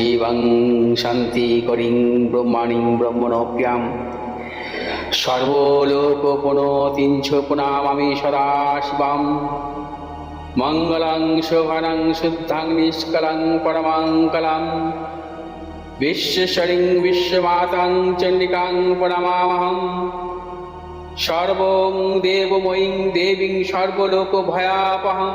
শিবং শান্তি করিং ব্রহ্মাণিং ব্রহ্মণপ্যাম সর্বলোক পুনামামি পুনামি সদাশিবাম মঙ্গলং শোভনং শুদ্ধাং নিষ্কলং পরমাঙ্কলাম বিশ্বশরিং বিশ্বমাতাং চণ্ডিকাং প্রণমামহম সর্বং দেবময়ীং দেবীং সর্বলোক ভয়াপহম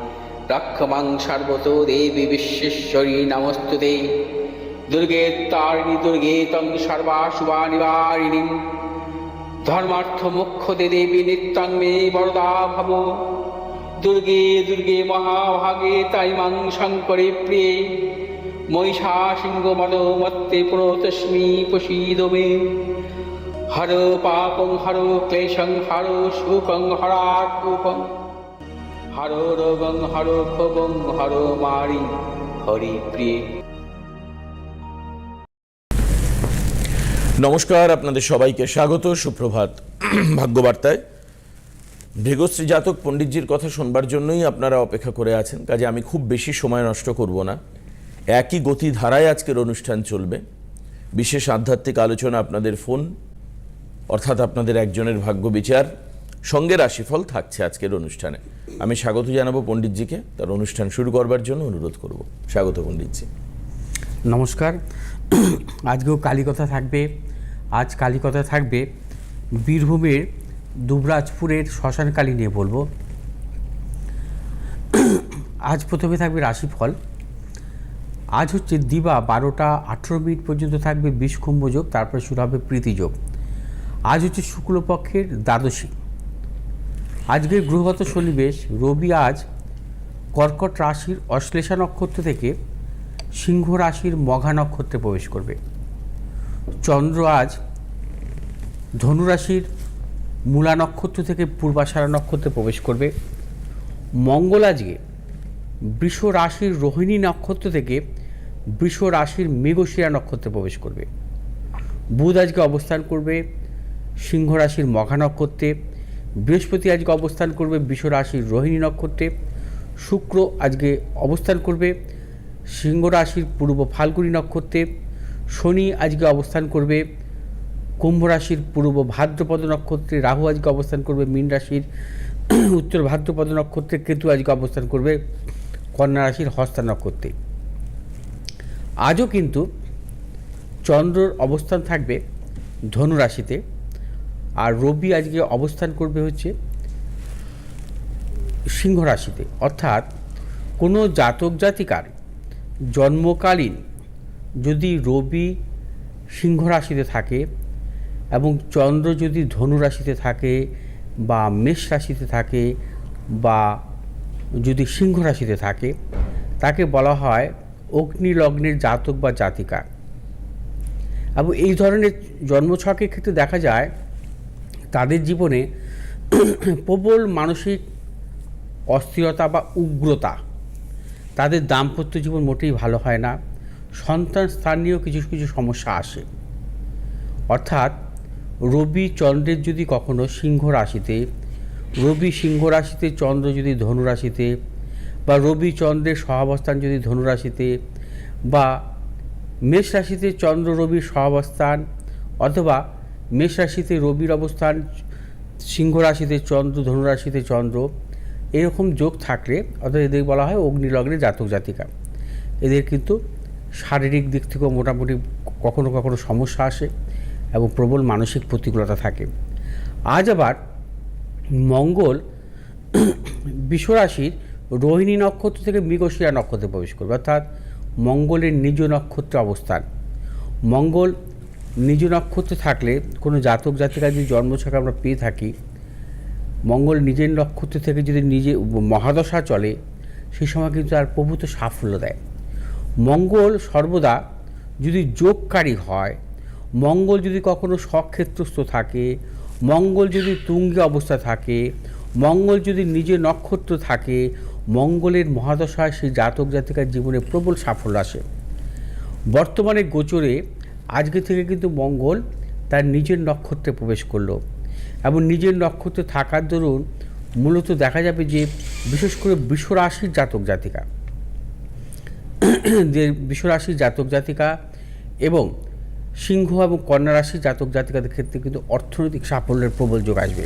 রক্ষমাং দেবী বিশ্বেশ্বরী নমস্তুতে দুর্গে তারিণী দুর্গে তং সর্বাশুভা নিবারিণী ধর্মার্থ মুখ্যতে দেবী নিত্যং মে বরদা ভব। দুর্গে দুর্গে মহাভাগে তাই মাং শঙ্করে প্রিয়ে। মহিষা সিংহ মদ মত্তে মে। হর পাপং হর ক্লেশং হর সুখং হরাকুপং হর রোগং হর ক্ষোভং হর মারি হরি প্রিয়ে। নমস্কার, আপনাদের সবাইকে স্বাগত, সুপ্রভাত ভাগ্যবার্তায়। ভৃগশ্রী জাতক পণ্ডিতজির কথা শুনবার জন্যই আপনারা অপেক্ষা করে আছেন। কাজে আমি খুব বেশি সময় নষ্ট করব না। একই গতি ধারায় আজকের অনুষ্ঠান চলবে। বিশেষ আধ্যাত্মিক আলোচনা আপনাদের ফোন, অর্থাৎ আপনাদের একজনের ভাগ্য বিচার সঙ্গে রাশিফল থাকছে আজকের অনুষ্ঠানে। আমি স্বাগত জানাব পণ্ডিতজিকে। তার অনুষ্ঠান শুরু করবার জন্য অনুরোধ করব। স্বাগত পণ্ডিতজি। নমস্কার। আজকেও কালীকথা থাকবে। আজ কালীকথা থাকবে বীরভূমের দুবরাজপুরের শ্মশানকালী নিয়ে বলব। আজ প্রথমে থাকবে রাশিফল। আজ হচ্ছে দিবা বারোটা আঠেরো মিনিট পর্যন্ত থাকবে বিষকুম্ভ যোগ, তারপরে শুরু হবে প্রীতিযোগ আজ হচ্ছে শুক্লপক্ষের দ্বাদশী। আজকের গ্রহগত সন্নিবেশ রবি আজ কর্কট রাশির অশ্লেষা নক্ষত্র থেকে সিংহ রাশির মঘা নক্ষত্রে প্রবেশ করবে। চন্দ্র আজ ধনুরাশির মূলা নক্ষত্র থেকে পূর্বাষাঢ়া নক্ষত্রে প্রবেশ করবে। মঙ্গল আজকে বৃষ রাশির রোহিণী নক্ষত্র থেকে বৃষ রাশির মেঘশিরা নক্ষত্রে প্রবেশ করবে। বুধ আজকে অবস্থান করবে সিংহ রাশির মঘা নক্ষত্রে। বৃহস্পতি আজকে অবস্থান করবে বৃষ রাশির রোহিণী নক্ষত্রে। শুক্র আজকে অবস্থান করবে সিংহ রাশির পূর্ব ফাল্গুনী নক্ষত্রে। শনি আজকে অবস্থান করবে কুম্ভ রাশির পূর্ব ভাদ্রপদ নক্ষত্রে। রাহু আজকে অবস্থান করবে মীন রাশির। উত্তর ভাদ্রপদ নক্ষত্রে কেতু আজকে অবস্থান করবে কন্যা রাশির হস্তা নক্ষত্রে। আজও কিন্তু চন্দ্রর অবস্থান থাকবে ধনু রাশিতে। আর রবি আজকে অবস্থান করবে হচ্ছে সিংহ রাশিতে। অর্থাৎ কোনো জাতক জাতিকার জন্মকালীন যদি রবি সিংহ রাশিতে থাকে এবং চন্দ্র যদি ধনু রাশিতে থাকে বা মেষ রাশিতে থাকে বা যদি সিংহ রাশিতে থাকে, তাকে বলা হয় অগ্নি লগ্নের জাতক বা জাতিকা। এবং এই ধরনের জন্মছকের ক্ষেত্রে দেখা যায় তাদের জীবনে প্রবল মানসিক অস্থিরতা বা উগ্রতা। তাদের দাম্পত্য জীবন মোটেই ভালো হয় না। সন্তান স্থান নিয়েও কিছু কিছু সমস্যা আসে। অর্থাৎ রবি চন্দ্রের যদি কখনো সিংহ রাশিতে, রবি সিংহ রাশিতে চন্দ্র যদি ধনু রাশিতে বা রবি চন্দ্রের সহাবস্থান যদি ধনু রাশিতে বা মেষ রাশিতে চন্দ্র রবির সহাবস্থান অথবা মেষ রাশিতে রবির অবস্থান, সিংহ রাশিতে চন্দ্র, ধনু রাশিতে চন্দ্র, এরকম যোগ থাকলে, অর্থাৎ এদের বলা হয় অগ্নিলগ্নে জাতক জাতিকা। এদের কিন্তু শারীরিক দিক থেকেও মোটামুটি কখনো কখনো সমস্যা আসে এবং প্রবল মানসিক প্রতিকূলতা থাকে। আজ আবার মঙ্গল বিশ্বরাশির রোহিণী নক্ষত্র থেকে মৃগশিরা নক্ষত্রে প্রবেশ করবে। অর্থাৎ মঙ্গলের নিজ নক্ষত্রে অবস্থান। মঙ্গল নিজ নক্ষত্রে থাকলে কোনো জাতক জাতিকা যদি জন্মছকে আমরা পেয়ে থাকি, মঙ্গল নিজের নক্ষত্র থেকে যদি নিজে মহাদশা চলে, সেই সময় কিন্তু আর প্রভূত সাফল্য দেয়। মঙ্গল সর্বদা যদি যোগকারী হয়, মঙ্গল যদি কখনো স্বক্ষেত্রস্থ থাকে, মঙ্গল যদি তুঙ্গে অবস্থা থাকে, মঙ্গল যদি নিজে নক্ষত্র থাকে, মঙ্গলের মহাদশায় সেই জাতক জাতিকার জীবনে প্রবল সাফল্য আসে। বর্তমানে গোচরে আজকে থেকে কিন্তু মঙ্গল তার নিজের নক্ষত্রে প্রবেশ করল। এবং নিজের নক্ষত্রে থাকার দরুন মূলত দেখা যাবে যে, বিশেষ করে বিশ্বরাশির জাতক জাতিকা। যে বিশ্বরাশির জাতক জাতিকা এবং সিংহ এবং কন্যা রাশির জাতক জাতিকাদের ক্ষেত্রে কিন্তু অর্থনৈতিক সাফল্যের প্রবল যোগ আসবে।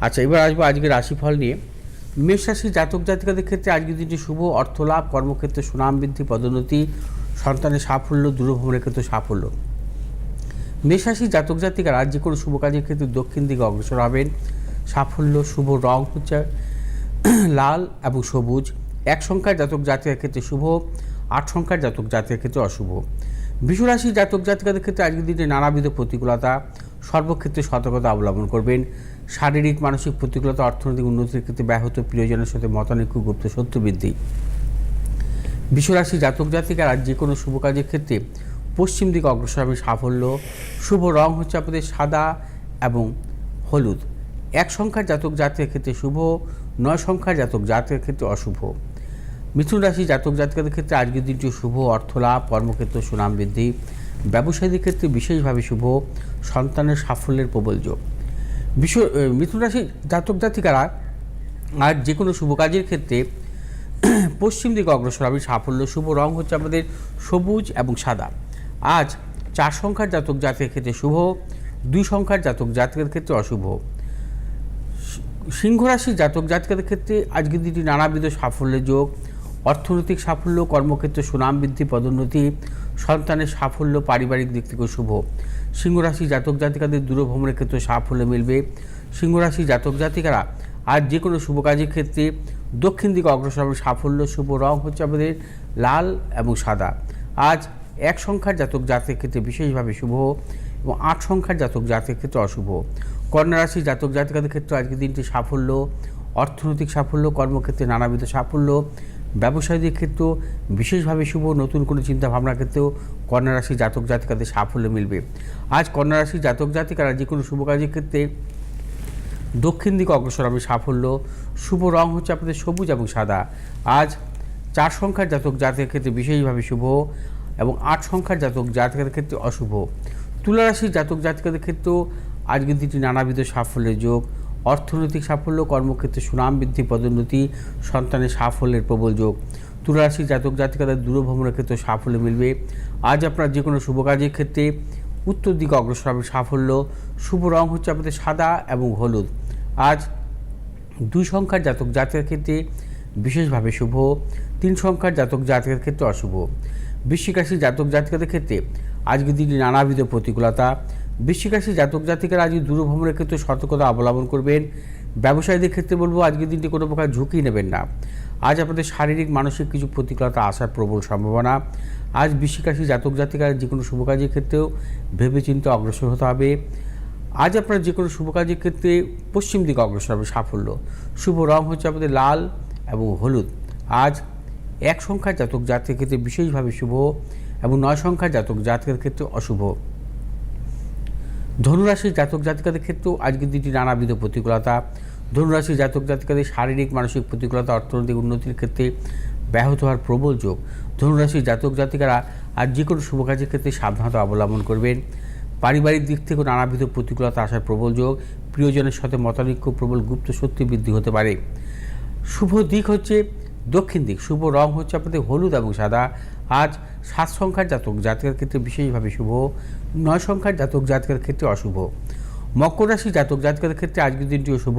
আচ্ছা এবার আসব আজকে রাশিফল নিয়ে। মেষ রাশির জাতক জাতিকাদের ক্ষেত্রে আজকের দিনটি শুভ, অর্থলাভ, কর্মক্ষেত্রে সুনাম বৃদ্ধি, পদোন্নতি সন্তানের সাফল্য, দূরভ্রমণের ক্ষেত্রে সাফল্য। মেষরাশি জাতক জাতিকারা যে কোনো শুভ কাজের ক্ষেত্রে দক্ষিণ দিকে অগ্রসর হবেন। সাফল্য, শুভ রং হচ্ছে লাল এবং সবুজ। এক সংখ্যার জাতক জাতিকার ক্ষেত্রে শুভ, আট সংখ্যার জাতক জাতিকার ক্ষেত্রে অশুভ। বিশ্বরাশি জাতক জাতিকাদের ক্ষেত্রে আজকের দিনে নানাবিধ প্রতিকূলতা, সর্বক্ষেত্রে সতর্কতা অবলম্বন করবেন। শারীরিক, মানসিক প্রতিকূলতা, অর্থনৈতিক উন্নতির ক্ষেত্রে ব্যাহত প্রিয়জনের সাথে মতানৈক্য, গুপ্ত সত্য বৃদ্ধি বিশ্বরাশি জাতক জাতিকারা যে কোনো শুভ কাজের ক্ষেত্রে পশ্চিম দিকে অগ্রসর হবে সাফল্য, শুভ রং হচ্ছে আপনাদের সাদা এবং হলুদ। এক সংখ্যার জাতক জাতকের ক্ষেত্রে শুভ, নয় সংখ্যার জাতক জাতকের ক্ষেত্রে অশুভ। মিথুন রাশি জাতক জাতকের ক্ষেত্রে আজকের দিনটি শুভ, অর্থলাভ, কর্মক্ষেত্র, সুনাম বৃদ্ধি, ব্যবসায়ীদের ক্ষেত্রে বিশেষভাবে শুভ, সন্তানের সাফল্যের প্রবল যোগ। বিশ্ব মিথুন রাশি জাতক জাতিকারা আর যে কোনো শুভ কাজের ক্ষেত্রে পশ্চিম দিকে অগ্রসর। হবে সাফল্য শুভ রং হচ্ছে আমাদের সবুজ এবং সাদা। আজ চার সংখ্যার জাতক জাতকের ক্ষেত্রে শুভ, দুই সংখ্যার জাতক জাতকের ক্ষেত্রে অশুভ। সিংহ রাশির জাতক জাতকের ক্ষেত্রে আজকের দিনটি নানাবিধ সাফল্যের যোগ। অর্থনৈতিক সাফল্য, কর্মক্ষেত্রে সুনাম বৃদ্ধি, পদোন্নতি, সন্তানের সাফল্য, পারিবারিক দিক থেকেও শুভ। সিংহ রাশি জাতক জাতিকাদের দূরভ্রমণের ক্ষেত্রে সাফল্য মিলবে। সিংহরাশি জাতক জাতিকারা আজ যে কোনো শুভ কাজের ক্ষেত্রে দক্ষিণ দিকে অগ্রসর হবে সাফল্য, শুভ রং হচ্ছে আমাদের লাল এবং সাদা। আজ এক সংখ্যার জাতক জাতকের ক্ষেত্রে বিশেষভাবে শুভ এবং আট সংখ্যার জাতক জাতকের ক্ষেত্রে অশুভ। কন্যা রাশি জাতক জাতিকাদের ক্ষেত্রে আজকের দিনটি সাফল্য, অর্থনৈতিক সাফল্য, কর্মক্ষেত্রে নানাবিধ সাফল্য, ব্যবসায়ীদের ক্ষেত্রেও বিশেষভাবে শুভ, নতুন কোনো চিন্তা ভাবনার ক্ষেত্রেও কন্যা রাশি জাতক জাতিকাদের সাফল্য মিলবে। আজ কন্যা রাশি জাতক জাতিকারা যে কোনো শুভ কাজের ক্ষেত্রে দক্ষিণ দিকে অগ্রসর হবে সাফল্য, শুভ রং হচ্ছে আপনাদের সবুজ এবং সাদা। আজ চার সংখ্যার জাতক জাতকের ক্ষেত্রে বিশেষভাবে শুভ এবং আট সংখ্যার জাতক জাতকের ক্ষেত্রে অশুভ। তুলারাশির জাতক জাতিকাদের ক্ষেত্রেও আজকের দিনটি নানাবিধ সাফল্যের যোগ। অর্থনৈতিক সাফল্য, কর্মক্ষেত্রে সুনাম বৃদ্ধি, পদোন্নতি, সন্তানের সাফল্যের প্রবল যোগ। তুলা রাশির জাতক জাতিকাদের দূরভ্রমণের ক্ষেত্রে সাফল্য মিলবে। আজ আপনার যে কোনো শুভ কাজের ক্ষেত্রে উত্তর দিকে অগ্রসর হবে সাফল্য, শুভ রং হচ্ছে আপনাদের সাদা এবং হলুদ। আজ দুই সংখ্যার জাতক জাতকের ক্ষেত্রে বিশেষভাবে শুভ, তিন সংখ্যার জাতক জাতকের ক্ষেত্রে অশুভ। বৃশ্চিক জাতক জাতিকাদের ক্ষেত্রে আজকের দিনটি নানাবিধ প্রতিকূলতা। বৃশ্চিক জাতক জাতিকারা আজকে দূরভ্রমণের ক্ষেত্রে সতর্কতা অবলম্বন করবেন। ব্যবসায়ীদের ক্ষেত্রে বলব আজকের দিনটি কোনো প্রকার ঝুঁকি নেবেন না। আজ আপনাদের শারীরিক, মানসিক কিছু প্রতিকূলতা আসার প্রবল সম্ভাবনা। আজ বৃশ্চিক জাতক জাতিকার যে কোনো শুভ কাজের ক্ষেত্রেও ভেবেচিন্তে অগ্রসর হতে হবে। আজ আপনার যে কোনো শুভ কাজের ক্ষেত্রে পশ্চিম দিকে অগ্রসর হবে, সাফল্য। শুভ রং হচ্ছে আমাদের লাল এবং হলুদ। আজ এক সংখ্যার জাতক জাতকের ক্ষেত্রে বিশেষভাবে শুভ এবং নয় সংখ্যার জাতক জাতকের ক্ষেত্রে অশুভ। ধনুরাশির জাতক জাতিকাদের ক্ষেত্রেও আজকের দিনটি নানাবিধ প্রতিকূলতা। ধনুরাশির জাতক জাতিকাদের শারীরিক, মানসিক প্রতিকূলতা, অর্থনৈতিক উন্নতির ক্ষেত্রে ব্যাহত হওয়ার প্রবল যোগ। ধনুরাশির জাতক জাতিকারা আর যে কোনো শুভ কাজের ক্ষেত্রে সাবধানতা অবলম্বন করবেন। পারিবারিক দিক থেকে নানাবিধ প্রতিকূলতা আসার প্রবল যোগ, প্রিয়জনের সাথে মতানৈক্য, প্রবল গুপ্ত শক্তি বৃদ্ধি হতে পারে। শুভ দিক হচ্ছে দক্ষিণ দিক। শুভ রং হচ্ছে আপনাদের হলুদ এবং সাদা। আজ সাত সংখ্যার জাতক, জাতকের ক্ষেত্রে বিশেষভাবে শুভ। নয় সংখ্যার জাতক, জাতকের ক্ষেত্রে অশুভ। মকর রাশি জাতক, জাতকের ক্ষেত্রে আজকের দিনটিও শুভ।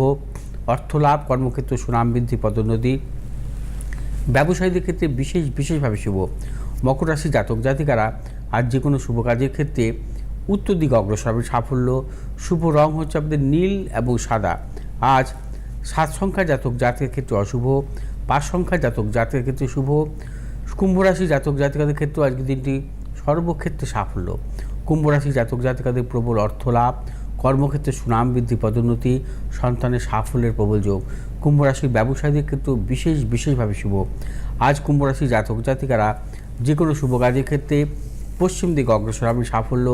অর্থলাভ, কর্মক্ষেত্র, সুনাম বৃদ্ধি, পদোন্নতি। ব্যবসায়ীদের ক্ষেত্রে বিশেষ, বিশেষভাবে শুভ। মকর রাশি জাতক, জাতিকারা আজ যে কোনো শুভ কাজের ক্ষেত্রে উত্তর দিকে অগ্রসর হবে সাফল্য, শুভ রং হচ্ছে আপনাদের নীল এবং সাদা। আজ সাত সংখ্যা জাতক জাতকের ক্ষেত্রে অশুভ, পাঁচ সংখ্যা জাতক জাতকের ক্ষেত্রে শুভ, কুম্ভ রাশি জাতক জাতিকাদের ক্ষেত্রে আজকের দিনটি সর্বক্ষেত্রে সাফল্য। কুম্ভ রাশি জাতক জাতিকাদের প্রবল অর্থ লাভ কর্মক্ষেত্রে সুনাম বৃদ্ধি, পদোন্নতি, সন্তানের সাফল্যের প্রবল যোগ। কুম্ভ রাশির ব্যবসায়ীদের ক্ষেত্রেও বিশেষ বিশেষভাবে শুভ। আজ কুম্ভ রাশি জাতক জাতিকারা যে কোনো শুভ কাজের ক্ষেত্রে পশ্চিম দিকে অগ্রসর হবে। সাফল্য,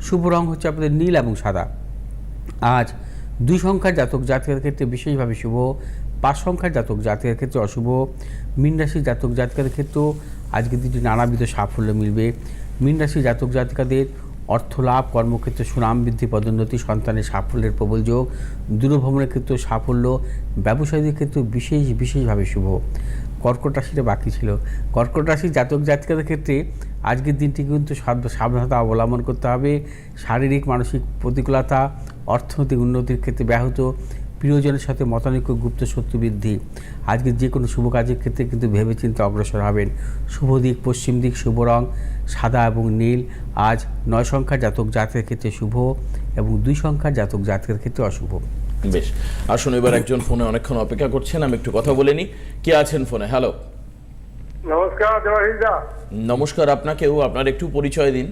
শুভ রং হচ্ছে আপনাদের নীল এবং সাদা। আজ দুই সংখ্যার জাতক জাতকের ক্ষেত্রে বিশেষভাবে শুভ, পাঁচ সংখ্যার জাতক জাতকের ক্ষেত্রে অশুভ, মীন রাশির জাতক জাতিকাদের ক্ষেত্রেও আজকের দিনটি নানাবিধ সাফল্য মিলবে। মীন রাশির জাতক জাতিকাদের অর্থ লাভ কর্মক্ষেত্রে সুনাম বৃদ্ধি, পদোন্নতি, সন্তানের সাফল্যের প্রবল যোগ, দূরভ্রমণের ক্ষেত্রেও সাফল্য, ব্যবসায়ীদের ক্ষেত্রেও বিশেষ, বিশেষভাবে শুভ। কর্কট রাশিটা বাকি ছিল। কর্কট রাশির জাতক জাতিকাদের ক্ষেত্রে আজকের দিনটি কিন্তু সাব- সাবধানতা অবলম্বন করতে হবে। শারীরিক, মানসিক প্রতিকূলতা, অর্থনৈতিক উন্নতির ক্ষেত্রে ব্যাহত, প্রিয়জনের সাথে মতানৈক্য, গুপ্ত শত্রু বৃদ্ধি। আজকে যে কোনো শুভ কাজের ক্ষেত্রে কিন্তু ভেবেচিন্তে অগ্রসর হবেন। শুভ দিক, পশ্চিম দিক, শুভ রং, সাদা এবং নীল। আজ নয় সংখ্যার জাতক জাতকের ক্ষেত্রে শুভ এবং দুই সংখ্যার জাতক জাতকের ক্ষেত্রে অশুভ। বেশ, আসুন এবার একজন ফোনে অনেকক্ষণ অপেক্ষা করছেন, আমি একটু কথা বলে নিই। কে আছেন ফোনে? হ্যালো নমস্কার দেবাশিসদা। নমস্কার আপনাকেও আপনার একটু পরিচয় দিন।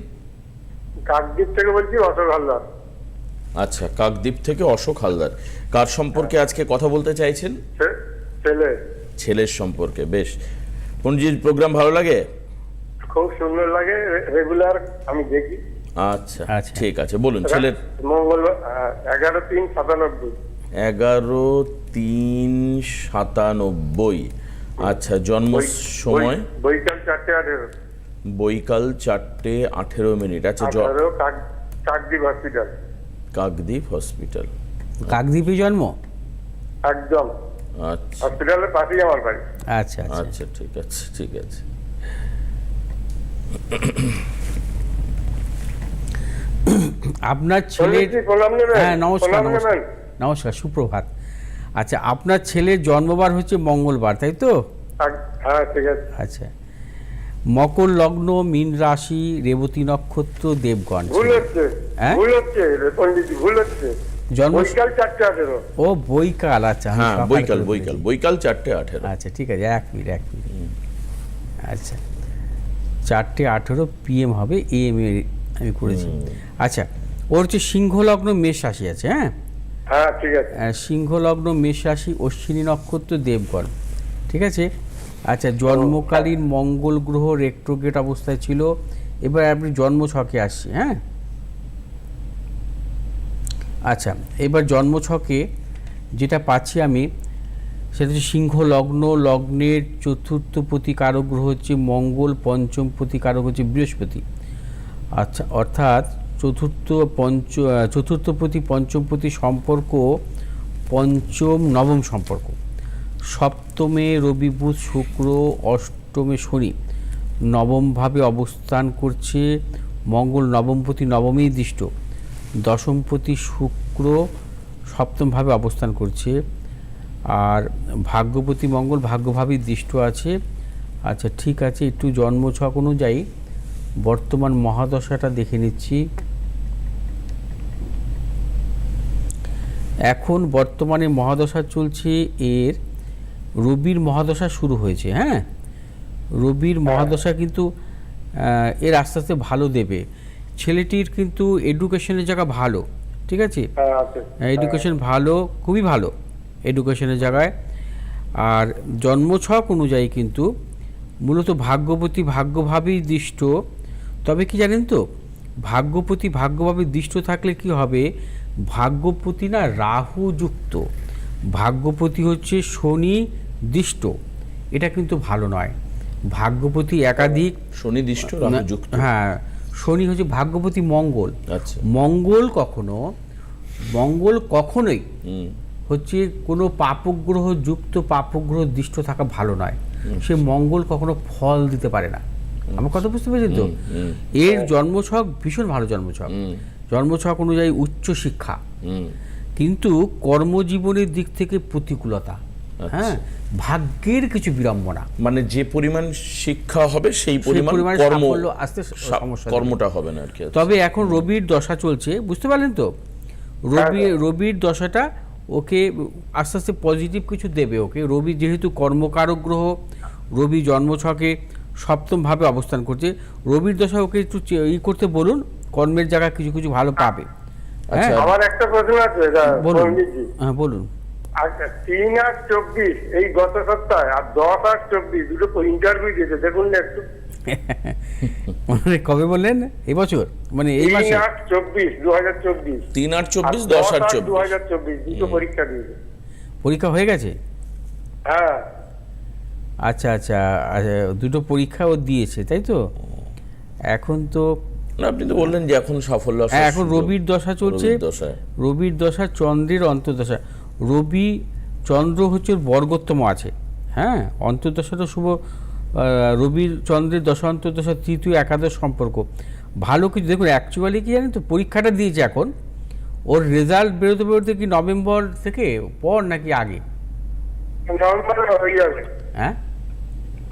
কাকদ্বীপ থেকে বলছি অশোক হালদার। আচ্ছা কাকদ্বীপ থেকে অশোক হালদার। কার সম্পর্কে আজকে কথা বলতে চাইছেন? ছেলে। ছেলের সম্পর্কে বেশ। পন্ডিজির প্রোগ্রাম ভালো লাগে? খুব সুন্দর লাগে রেগুলার আমি দেখি। আচ্ছা আচ্ছা। ঠিক আছে বলুন ছেলের মঙ্গলবার এগারো তিন সাতানব্বই। এগারো তিন সাতানব্বই। আচ্ছা জন্ম সময়? বৈকাল চারটে আঠেরো। বৈকাল চারটে আঠেরো মিনিট। আচ্ছা কাকদ্বীপ হসপিটাল। কাকদ্বীপ হসপিটাল। কাকদ্বীপে জন্ম? একদম। আচ্ছা। হসপিটালের পাশেই আমার বাড়ি। আচ্ছা আচ্ছা। আচ্ছা ঠিক আছে ঠিক আছে। আপনার নেবেন? হ্যাঁ নমস্কার নমস্কার। নমস্কার সুপ্রভাত। আচ্ছা আপনার ছেলের জন্মবার হচ্ছে মঙ্গলবার তাই তো? হ্যাঁ আচ্ছা। মকর লগ্ন মীন রাশি রেবতী নক্ষত্র দেবগণ ভুল হচ্ছে হ্যাঁ? ভুল হচ্ছে পন্ডিত ভুল হচ্ছে। জন্ম বৈকাল চারটে আঠেরো। ও বৈকাল আচ্ছা হ্যাঁ বৈকাল বৈকাল বৈকাল চারটে আঠেরো। আচ্ছা ঠিক আছে এক মিনিট এক মিনিট। আচ্ছা চারটে আঠেরো পিএম হবে এম এ আমি করেছি। আচ্ছা ওর হচ্ছে সিংহ লগ্ন মেষ রাশি আছে হ্যাঁ? হ্যাঁ ঠিক আছে। সিংহ লগ্ন মেষ রাশি অশ্বিনী নক্ষত্র দেবগণ। ঠিক আছে? আচ্ছা জন্মকালীন মঙ্গল গ্রহ রেক্টোগেট অবস্থায় ছিল। এবার আপনি জন্ম ছকে আসছি হ্যাঁ? আচ্ছা এবার জন্ম ছকে যেটা পাচ্ছি আমি সেটা হচ্ছে সিংহ লগ্ন লগ্নের চতুর্থ প্রতি কারক গ্রহ হচ্ছে মঙ্গল পঞ্চম প্রতি কারক হচ্ছে বৃহস্পতি। আচ্ছা অর্থাৎ চতুর্থ পঞ্চ চতুর্থ প্রতি পঞ্চম প্রতি সম্পর্ক, পঞ্চম নবম সম্পর্ক। সপ্তমে রবি বুধ শুক্র, অষ্টমে শনি। নবমভাবে অবস্থান করছে মঙ্গল নবমপতি নবমেই দৃষ্ট। দশমপতি শুক্র সপ্তমভাবে অবস্থান করছে। আর ভাগ্যপতি মঙ্গল ভাগ্যভাবেই দৃষ্ট আছে। আচ্ছা ঠিক আছে, একটু জন্মছক অনুযায়ী বর্তমান মহাদশাটা দেখে নিচ্ছি। এখন বর্তমানে মহাদশা চলছে এর রবির মহাদশা শুরু হয়েছে হ্যাঁ? রবির মহাদশা কিন্তু এর আস্তে আস্তে ভালো দেবে। ছেলেটির কিন্তু এডুকেশনের জায়গা ভালো ঠিক আছে? হ্যাঁ আছে। এডুকেশন ভালো খুবই ভালো এডুকেশনের জায়গায়। আর জন্মছক অনুযায়ী কিন্তু মূলত ভাগ্যপতি ভাগ্যভাবেই দৃষ্ট। তবে কি জানেন তো? ভাগ্যপতি ভাগ্যভাবে দৃষ্ট থাকলে কি হবে? ভাগ্যপতি না রাহু যুক্ত ভাগ্যপতি হচ্ছে শনি দৃষ্ট। এটা কিন্তু ভালো নয়। ভাগ্যপতি একাধিক শনিদিষ্ট রাহুযুক্ত। হ্যাঁ শনি হচ্ছে ভাগ্যপতি মঙ্গল। আচ্ছা। মঙ্গল কখনো মঙ্গল কখনোই হচ্ছে কোনো পাপগ্রহ যুক্ত পাপগ্রহ দৃষ্ট থাকা ভালো নয়। সে মঙ্গল কখনো ফল দিতে পারে না। আমার কথা বুঝতে পেরেছেন তো? এর জন্মছক ভীষণ ভালো জন্মছক। জন্মছক অনুযায়ী উচ্চ শিক্ষা। কিন্তু কর্মজীবনের দিক থেকে প্রতিকূলতা। হ্যাঁ? ভাগ্যের কিছু বিড়ম্বনা। মানে যে পরিমাণ শিক্ষা হবে সেই পরিমাণ কর্ম আসতে সমস্যা কর্মটা হবে না আর কি তবে এখন রবির দশা চলছে বুঝতে পারলেন তো? রবি রবির দশাটা ওকে আস্তে আস্তে পজিটিভ কিছু দেবে ওকে। রবি যেহেতু কর্মকারক গ্রহ রবি জন্মছকে সপ্তমভাবে অবস্থান করছে। রবির দশা ওকে একটু ই করতে বলুন। কর্মের জায়গায় কিছু কিছু ভালো পাবে। হ্যাঁ? আচ্ছা। আমার একটা প্রশ্ন আছে বলুন। হ্যাঁ বলুন। আচ্ছা তিন আর চব্বিশ এই গত সপ্তাহে আর দশ আর চব্বিশ দুটো ইন্টারভিউ দিয়েছে দেখুন না একটু। মানে কবে বললেন? এই বছর? মানে এই তিন মাসে? আট চব্বিশ দু হাজার চব্বিশ। তিন আট চব্বিশ দশ আট দু চব্বিশ। হাজার চব্বিশ দুটো পরীক্ষা দিয়েছে। পরীক্ষা হয়ে গেছে? হ্যাঁ। আচ্ছা আচ্ছা আচ্ছা দুটো পরীক্ষা ও দিয়েছে তাই তো? এখন তো আপনি তো বললেন যে এখন সাফল্য হ্যাঁ, এখন রবির দশা চলছে। রবির দশায়। রবির দশা চন্দ্রের অন্তর্দশা। রবি চন্দ্র হচ্ছে ওর বর্গোত্তম আছে। হ্যাঁ অন্তর্দশাটা শুভ রবির চন্দ্রের দশা অন্তর্দশা তৃতীয় একাদশ সম্পর্ক। ভালো কিছু দেখুন অ্যাকচুয়ালি কি জানেন তো পরীক্ষাটা দিয়েছে এখন। ওর রেজাল্ট বেরোতে বেরোতে কি নভেম্বর থেকে পর নাকি আগে? হয়ে হ্যাঁ?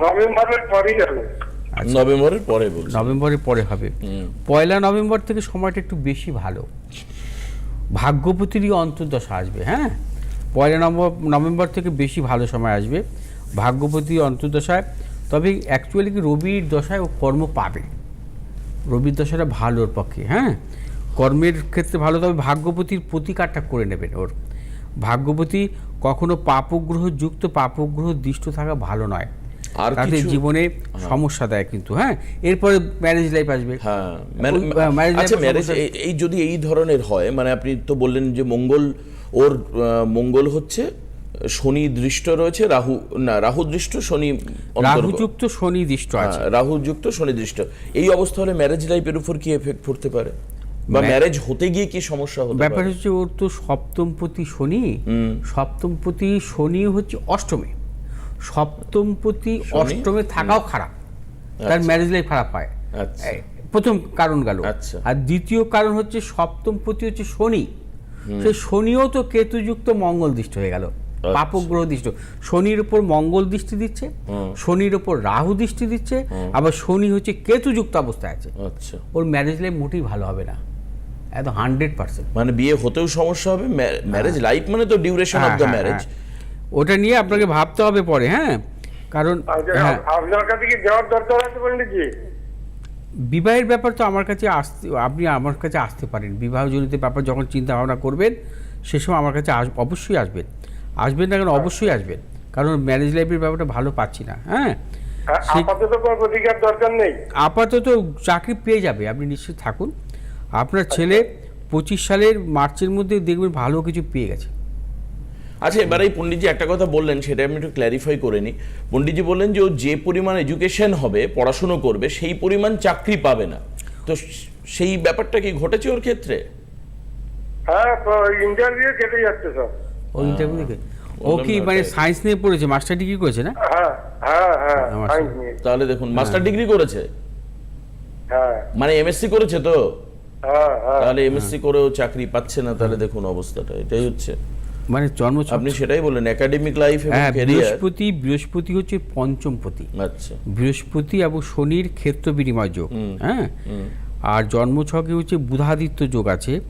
নভেম্বরের পরেই যাবে নভেম্বরের পরে নভেম্বরের পরে হবে। পয়লা নভেম্বর থেকে সময়টা একটু বেশি ভালো। ভাগ্যপতিরই অন্তর্দশা আসবে হ্যাঁ? পয়লা নভেম্বর নভেম্বর থেকে বেশি ভালো সময় আসবে ভাগ্যপতি অন্তর্দশায়। তবে অ্যাকচুয়ালি কি রবির দশায় ও কর্ম পাবে। রবির দশাটা ভালো ওর পক্ষে হ্যাঁ? কর্মের ক্ষেত্রে ভালো তবে ভাগ্যপতির প্রতিকারটা করে নেবেন ওর। ভাগ্যপতি কখনো পাপগ্রহ যুক্ত পাপগ্রহ দৃষ্ট থাকা ভালো নয়। আর কিছু- জীবনে সমস্যা দেয় কিন্তু হ্যাঁ? এরপরে ম্যারেজ লাইফ আসবে। হ্যাঁ আহ, marriage আচ্ছা ম্যারেজ এই যদি এই ধরনের হয় মানে আপনি তো বললেন যে মঙ্গল ওর মঙ্গল হচ্ছে শনি দৃষ্ট রয়েছে রাহু না রাহু দৃষ্ট শনি রাহুযুক্ত শনি দৃষ্ট আছে হ্যাঁ, রাহু যুক্ত শনি দৃষ্ট। এই অবস্থা হলে ম্যারেজ লাইফের উপর কি এফেক্ট পড়তে পারে? বা ম্যারেজ হতে গিয়ে কি সমস্যা হতে ব্যাপার হচ্ছে ওর তো সপ্তমপতি শনি। সপ্তমপতি শনি হচ্ছে অষ্টমে। সপ্তমপতি অষ্টমে থাকাও খারাপ। তার ম্যারেজ লাইফ খারাপ হয়। আচ্ছা। প্রথম কারণ গেল। আচ্ছা। আর দ্বিতীয় কারণ হচ্ছে সপ্তমপতি হচ্ছে শনি। সেই শনিও তো কেতুযুক্ত মঙ্গল দৃষ্ট হয়ে গেল। আচ্ছা। পাপগ্রহ দৃষ্ট শনির উপর মঙ্গল দৃষ্টি দিচ্ছে শনির উপর রাহু দৃষ্টি দিচ্ছে আবার শনি হচ্ছে কেতুযুক্ত অবস্থায় আছে। আচ্ছা। ওর ম্যারেজ লাইফ মোটেই ভালো হবে না। একদম হান্ড্রেড পার্সেন্ট মানে বিয়ে হতেও সমস্যা হবে ম্যারেজ লাইফ মানে তো ডিউরেশন অফ দ্য ম্যারেজ ওটা নিয়ে আপনাকে ভাবতে হবে পরে হ্যাঁ? কারণ আচ্ছা, হ্যাঁ। আপনার কাছে কি যাওয়ার দরকার আছে পণ্ডিতজি বিবাহের ব্যাপার তো আমার কাছে আসতে আপনি আমার কাছে আসতে পারেন। বিবাহজনিত ব্যাপার যখন চিন্তা ভাবনা করবেন সে সময় আমার কাছে আস- অবশ্যই আসবেন। আসবেন না কেন? অবশ্যই আসবেন। কারণ ম্যারেজ লাইফের ব্যাপারটা ভালো পাচ্ছি না হ্যাঁ? নেই। আপাতত চাকরি পেয়ে যাবে আপনি নিশ্চিত থাকুন। আপনার ছেলে পঁচিশ সালের মার্চের মধ্যে দেখবেন ভালো কিছু পেয়ে গেছে। আচ্ছা এবার এই পণ্ডিতজি একটা কথা বললেন সেটা আমি একটু ক্ল্যারিফাই করে নিই। পণ্ডিতজি বললেন যে ও যে পরিমাণ এডুকেশন হবে পড়াশুনো করবে সেই পরিমাণ চাকরি পাবে না। তো সেই ব্যাপারটা কি ঘটেছে ওর ক্ষেত্রে? হ্যাঁ ইন্টারভিউ কেটে যাচ্ছে সব। ওই ইন্টারভিউ ও কি মানে সায়েন্স নিয়ে পড়েছে? মাস্টার ডিগ্রি করেছে না? হ্যাঁ হ্যাঁ হ্যাঁ। নিয়ে। তাহলে দেখুন মাস্টার ডিগ্রি করেছে? হ্যাঁ। মানে এমএসসি করেছে তো? হ্যাঁ হ্যাঁ। তাহলে এমএসসি করেও চাকরি পাচ্ছে না তাহলে দেখুন অবস্থাটা এটাই হচ্ছে। মানে জন্ম আপনি সেটাই বললেন একাডেমিক লাইফ এবং হ্যাঁ বৃহস্পতি বৃহস্পতি হচ্ছে পঞ্চমপতি আচ্ছা। বৃহস্পতি এবং শনির ক্ষেত্র বিনিময় যোগ হ্যাঁ? আর জন্ম ছকে হচ্ছে বুধাদিত্য যোগ আছে।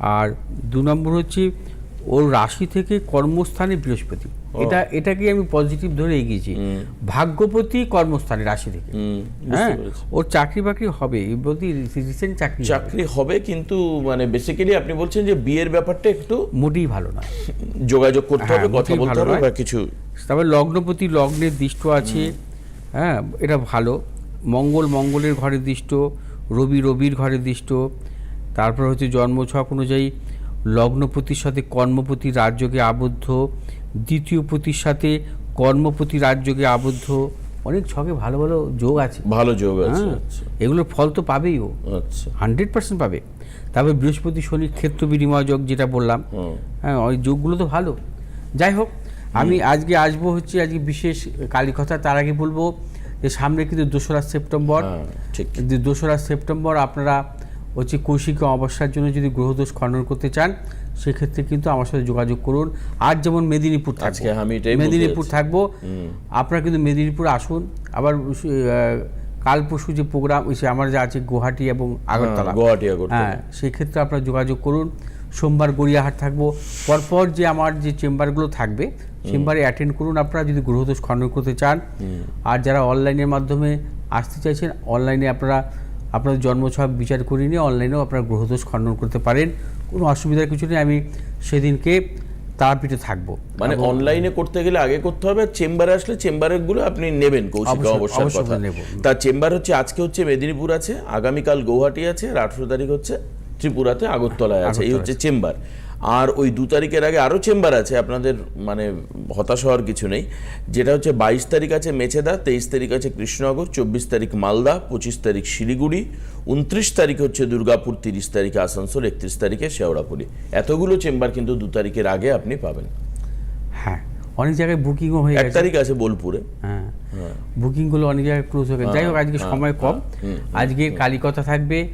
আর দু নম্বর হচ্ছে ওর রাশি থেকে কর্মস্থানে বৃহস্পতি। এটা এটাকে আমি পজিটিভ ধরে এগিয়েছি। ভাগ্যপতি কর্মস্থানে রাশি থেকে। হ্যাঁ? ওর চাকরি বাকরি হবে রিসেন্ট চাকরি হবে। চাকরি হবে কিন্তু মানে বেসিক্যালি আপনি বলছেন যে বিয়ের ব্যাপারটা একটু মোটেই ভালো নয়। যোগাযোগ করতে হ্যাঁ, হবে কথা বলতে হবে। বা কিছু। তারপরে লগ্নপতি লগ্নের দৃষ্ট আছে। হ্যাঁ এটা ভালো। মঙ্গল মঙ্গলের ঘরে দৃষ্ট। রবি রবির ঘরে দৃষ্ট। তারপর হচ্ছে জন্মছক অনুযায়ী লগ্নপতির সাথে কর্মপতি রাজযোগে আবদ্ধ দ্বিতীয় পতির সাথে কর্মপতি রাজযোগে আবদ্ধ। অনেক ছকে ভালো ভালো যোগ আছে। ভালো যোগ আছে হ্যাঁ, আচ্ছা। এগুলোর ফল তো পাবেই ও। আচ্ছা। হান্ড্রেড পার্সেন্ট পাবে। তারপরে বৃহস্পতি শনি ক্ষেত্র বিনিময় যোগ যেটা বললাম। হ্যাঁ ওই যোগগুলো তো ভালো। যাই হোক আমি আজকে আসব হচ্ছে আজকে বিশেষ কালী কথা। তার আগে বলব যে সামনে কিন্তু দোসরা সেপ্টেম্বর। হ্যাঁ, যে দোসরা সেপ্টেম্বর আপনারা হচ্ছে কৌশিক অমাবস্যার জন্য যদি গ্রহদোষ খণ্ডন করতে চান সেক্ষেত্রে কিন্তু আমার সাথে যোগাযোগ করুন। আর যেমন মেদিনীপুর থাকব। আজকে আমি মেদিনীপুর থাকব। আপনারা কিন্তু মেদিনীপুর আসুন। আবার কাল পরশু যে প্রোগ্রাম সে আমার যা আছে গুয়াহাটি এবং আগরতলা। হ্যাঁ, গুয়াহাটি, আগরতলা। হ্যাঁ সেই ক্ষেত্রে আপনারা যোগাযোগ করুন। সোমবার গড়িয়াহাট থাকব। পরপর যে আমার যে চেম্বারগুলো থাকবে চেম্বারে অ্যাটেন্ড করুন আপনারা যদি গ্রহদোষ খণ্ডন করতে চান। আর যারা অনলাইনের মাধ্যমে আসতে চাইছেন অনলাইনে আপনারা আপনাদের জন্মছক বিচার করে নিয়ে অনলাইনেও আপনারা গ্রহদোষ খণ্ডন করতে পারেন কোনো অসুবিধার কিছু নেই আমি সেদিনকে তারাপীঠে থাকব। মানে অনলাইনে করতে গেলে আগে করতে হবে চেম্বারে আসলে চেম্বারেরগুলো আপনি নেবেন কৌশিক অবশ্যই, অবশ্যই অবশ্যই কথা। তার চেম্বার হচ্ছে আজকে হচ্ছে মেদিনীপুর আছে আগামীকাল গৌহাটি আছে আর আঠেরো তারিখ হচ্ছে ত্রিপুরাতে আগরতলায় আছে এই হচ্ছে চেম্বার। আর ওই দু তারিখের আগে আরও চেম্বার আছে আপনাদের মানে হতাশ হওয়ার কিছু নেই। যেটা হচ্ছে বাইশ তারিখ আছে মেচেদা তেইশ তারিখ আছে কৃষ্ণনগর চব্বিশ তারিখ মালদা পঁচিশ তারিখ শিলিগুড়ি উনত্রিশ তারিখ হচ্ছে দুর্গাপুর তিরিশ তারিখে আসানসোল একত্রিশ তারিখে শেওড়াপুরি এতগুলো চেম্বার কিন্তু দু তারিখের আগে আপনি পাবেন। হ্যাঁ অনেক জায়গায় বুকিংও হয়ে এক গেছে। তারিখ আছে বোলপুরে। হ্যাঁ বুকিংগুলো অনেক জায়গায় ক্লোজ হয়ে গেছে। যাই হোক আজকে সময় কম। আজকে কালীকথা থাকবে।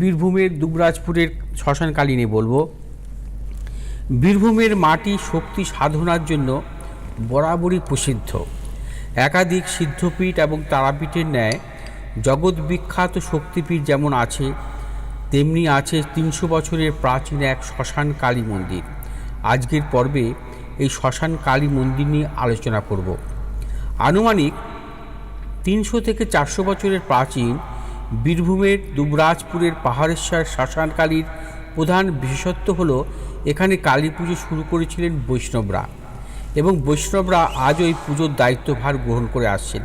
বীরভূমের দুবরাজপুরের শ্মশান কালী নিয়ে বলব। বীরভূমের মাটি শক্তি সাধনার জন্য বরাবরই প্রসিদ্ধ। একাধিক সিদ্ধপীঠ এবং তারাপীঠের ন্যায় জগৎ বিখ্যাত শক্তিপীঠ যেমন আছে, তেমনি আছে তিনশো বছরের প্রাচীন এক শ্মশান কালী মন্দির। আজকের পর্বে এই শ্মশান কালী মন্দির নিয়ে আলোচনা করব। আনুমানিক তিনশো থেকে চারশো বছরের প্রাচীন বীরভূমের দুবরাজপুরের পাহাড়েশ্বর শ্মশানকালীর প্রধান বিশেষত্ব হলো, এখানে কালী পুজো শুরু করেছিলেন বৈষ্ণবরা এবং বৈষ্ণবরা আজ ওই পুজোর দায়িত্বভার গ্রহণ করে আসছেন।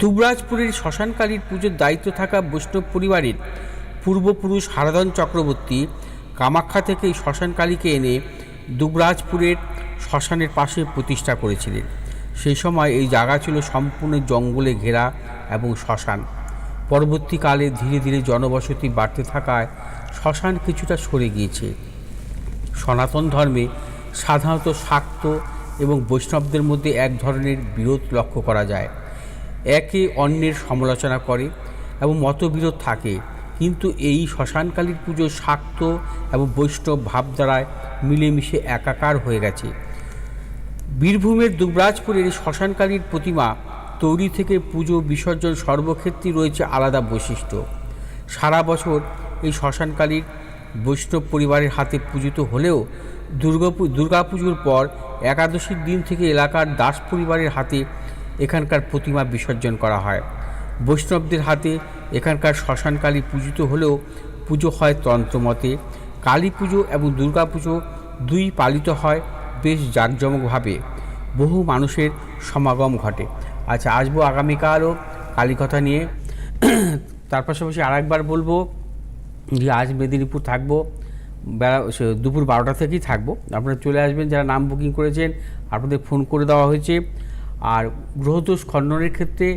দুবরাজপুরের শ্মশানকালীর পুজোর দায়িত্ব থাকা বৈষ্ণব পরিবারের পূর্বপুরুষ হারাধন চক্রবর্তী কামাখ্যা থেকে শ্মশানকালীকে এনে দুবরাজপুরের শ্মশানের পাশে প্রতিষ্ঠা করেছিলেন। সেই সময় এই জায়গা ছিল সম্পূর্ণ জঙ্গলে ঘেরা এবং শ্মশান। পরবর্তীকালে ধীরে ধীরে জনবসতি বাড়তে থাকায় শ্মশান কিছুটা সরে গিয়েছে। সনাতন ধর্মে সাধারণত শাক্ত এবং বৈষ্ণবদের মধ্যে এক ধরনের বিরোধ লক্ষ্য করা যায়। একে অন্যের সমালোচনা করে এবং মতবিরোধ থাকে, কিন্তু এই শ্মশানকালীর পুজো শাক্ত এবং বৈষ্ণব ভাবধারায় মিলেমিশে একাকার হয়ে গেছে। বীরভূমের দুবরাজপুরের শ্মশানকালীর প্রতিমা তৈরি থেকে পুজো বিসর্জন সর্বক্ষেত্রেই রয়েছে আলাদা বৈশিষ্ট্য। সারা বছর এই শ্মশানকালীর বৈষ্ণব পরিবারের হাতে পূজিত হলেও দুর্গাপু দুর্গাপুজোর পর একাদশীর দিন থেকে এলাকার দাস পরিবারের হাতে এখানকার প্রতিমা বিসর্জন করা হয়। বৈষ্ণবদের হাতে এখানকার শ্মশানকালী পূজিত হলেও পুজো হয় তন্ত্রমতে। কালী পুজো এবং দুর্গাপুজো দুই পালিত হয় বেশ জাঁকজমকভাবে। বহু মানুষের সমাগম ঘটে। আচ্ছা আসব আগামীকালও কালীকথা নিয়ে। তার পাশাপাশি আরেকবার বলব যে আজ মেদিনীপুর থাকব, বেলা দুপুর বারোটা থেকেই থাকব। আপনারা চলে আসবেন, যারা নাম বুকিং করেছেন, আপনাদের ফোন করে দেওয়া হয়েছে। আর গ্রহদোষ খণ্ডনের ক্ষেত্রে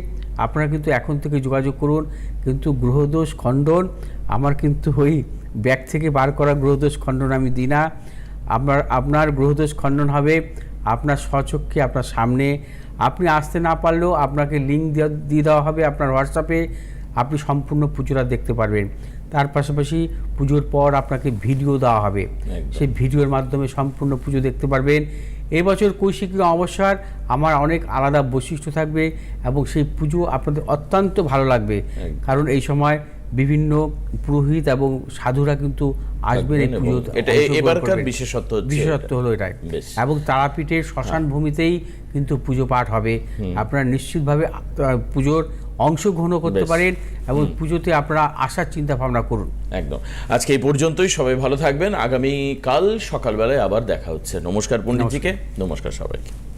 আপনারা কিন্তু এখন থেকে যোগাযোগ করুন। কিন্তু গ্রহদোষ খণ্ডন, আমার কিন্তু ওই ব্যাগ থেকে বার করা গ্রহদোষ খণ্ডন আমি দিই না। আপনার আপনার গ্রহদোষ খণ্ডন হবে আপনার স্বচক্ষে, আপনার সামনে। আপনি আসতে না পারলেও আপনাকে লিঙ্ক দিয়ে দেওয়া হবে আপনার হোয়াটসঅ্যাপে আপনি সম্পূর্ণ পুজোটা দেখতে পারবেন। তার পাশাপাশি পুজোর পর আপনাকে ভিডিও দেওয়া হবে। সেই ভিডিওর মাধ্যমে সম্পূর্ণ পুজো দেখতে পারবেন। এবছর কৌশিকী অবসর আমার অনেক আলাদা বৈশিষ্ট্য থাকবে এবং সেই পুজো আপনাদের অত্যন্ত ভালো লাগবে। কারণ এই সময় বিভিন্ন পুরোহিত এবং সাধুরা কিন্তু আসবেন এই পুজো এবারকার বিশেষত্ব বিশেষত্ব হলো এটাই। এবং তারাপীঠের শ্মশান ভূমিতেই কিন্তু পুজো পাঠ হবে। আপনারা নিশ্চিতভাবে পুজোর অংশগ্রহণ করতে পারেন এবং পুজোতে আপনারা আসার চিন্তা ভাবনা করুন। একদম। আজকে এই পর্যন্তই। সবাই ভালো থাকবেন। আগামী কাল সকালবেলায় আবার দেখা হচ্ছে। নমস্কার পণ্ডিতজিকে। নমস্কার সবাইকে।